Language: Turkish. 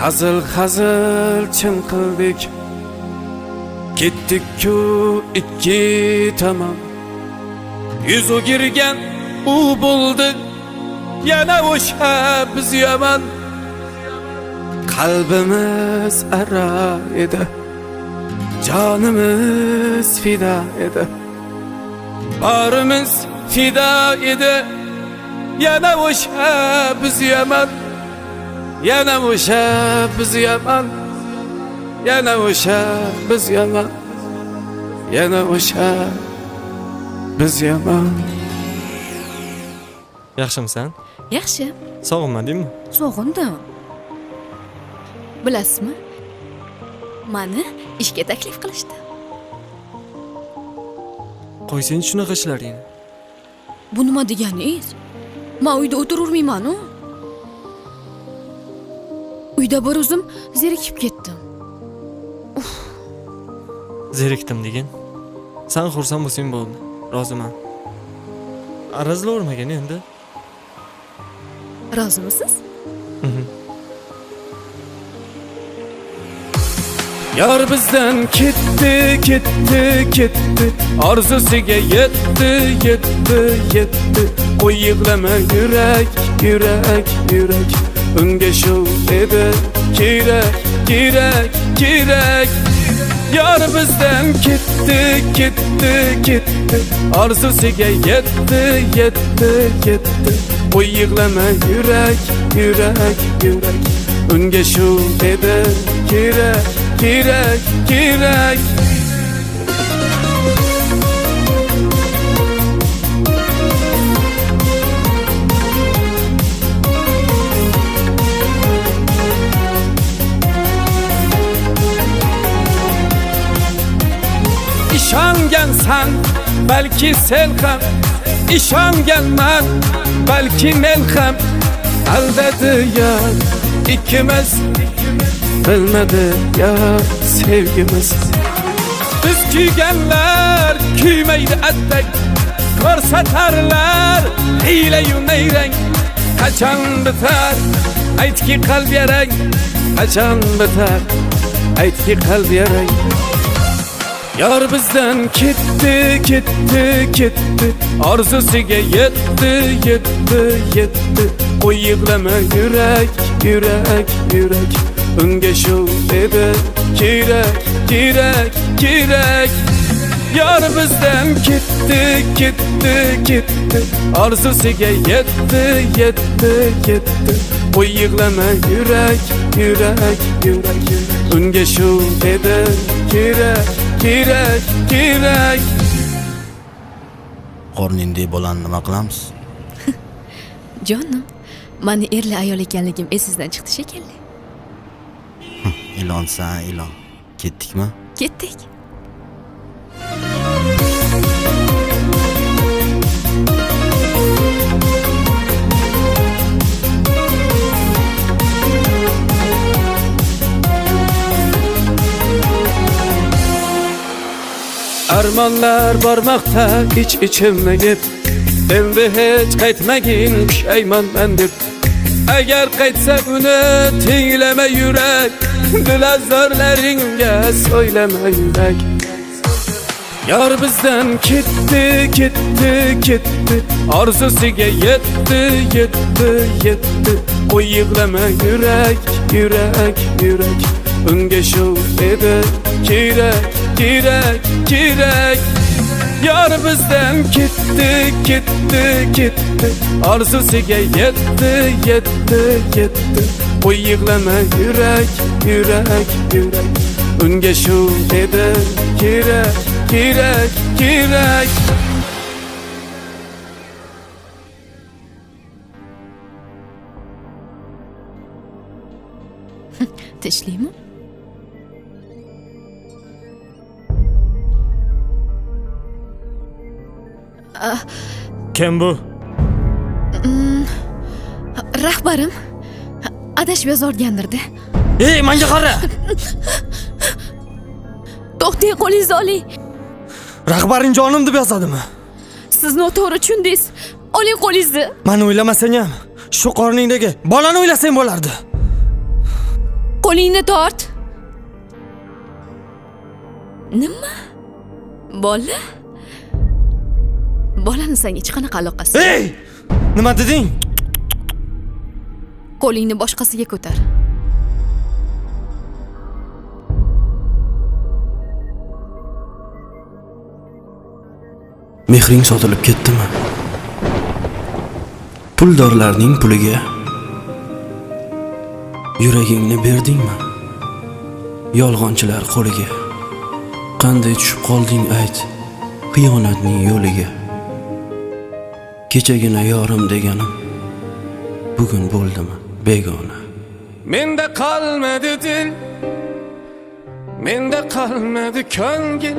hazil hazil chin qildik ketdik-ku ikki tomon yuz o'girgan u bo'ldi yana o'sha biz yomon qalbimiz ara edi jonimiz fido edi barimiz fido edi yana o'sha biz yomon yana o'sha biz yomon yana o'sha biz yomon yana o'sha biz yomon yaxshimisan yaxshi sog'inmadingmi sog'indim bilasizmi? Mani ishga taklif qilishdi. Qo'ysang shunaqa ishlaringni bu nima deganingiz man uyda o'tirurmaymanu uyda bir o'zim zerikib ketdim zerikdim degin san xursand bo'lsang bo'ldi roziman arazlavermagin endi. Rozimisiz Yar bizden gitti gitti gitti Arzusiga yetti yetti yetti. Qo'y yig'lama yürek yürek yürek Shu edi kerak kerak kerak Yar bizden gitti gitti gitti Arzusiga yetti yetti yetti. Qo'y yig'lama yürek yürek yürek. Shu edi kerak kerak kerak balki sen ham ishonganman balki men ham aldadi yar ikkimiz bilmadi yar sevgimiz. Biz kuyganlar kuymaydi attak ko'rsatarlar nayrang qachon bitar aytki qalb yarang qachon bitar aytki qalb yarang Yar bizden gitti gitti gitti Arzusiga yetti yetti yetti. Qo'y yig'lama yürek yürek yürek. Unga shu edi kerak kerak kerak Yar bizden gitti gitti gitti Arzusiga yetti yetti yetti. Qo'y yig'lama yürek yürek yürek. Unga shu edi kerak kerak kerak. Qorningdek bolani nima qilamiz? Jonim mani erli ayol ekanligim esingizdan chiqdi shekilli ilonsan ilon. Ketdikmi? Ketdik Armonlar bormoqda ich ichimni yeb Endi hech qaytmagin pushaymonman deb Agar qaytsa uni tinglama yurak Dilazorlaringga so'ylama yurak Yar bizdan ketdi ketdi ketdi Arzusiga yetti yetti yetti. Qo'y yig'lama yurak yurak yurak Unga shu edi kerak kerak kerak Yar bizdan ketdi ketdi ketdi Arzusiga yetti yetti yetti. Qo'y yig'lama yurak yurak yurak Unga shu edi kerak kerak kerak tinchlikmi kim bu? Rahbarim adashib yozorgandirda ey manga qara to'xtang qo'lingizni oling rahbaring jonim deb yozadimi siz noto'g'ri tushundingiz oling qo'lingizni mani o'ylamasang ham shu qorningdagi bolani o'ylasang bo'lardi Qo'lingni tort. Nima? Bola? Bolani senga hech qanaqa aloqasi. ey nima deding Qo'lingni boshqasiga ko'tar. Mehring sotilib ketdimi? Puldorlarning puliga yuragingni berdingmi? Yolg'onchilar qo'liga qanday tushib qolding ayt xiyonatning yo'liga. Kechagina yorim deganim bugun bo'ldimi begona? Menda qolmadi dil, menda qolmadi ko'ngil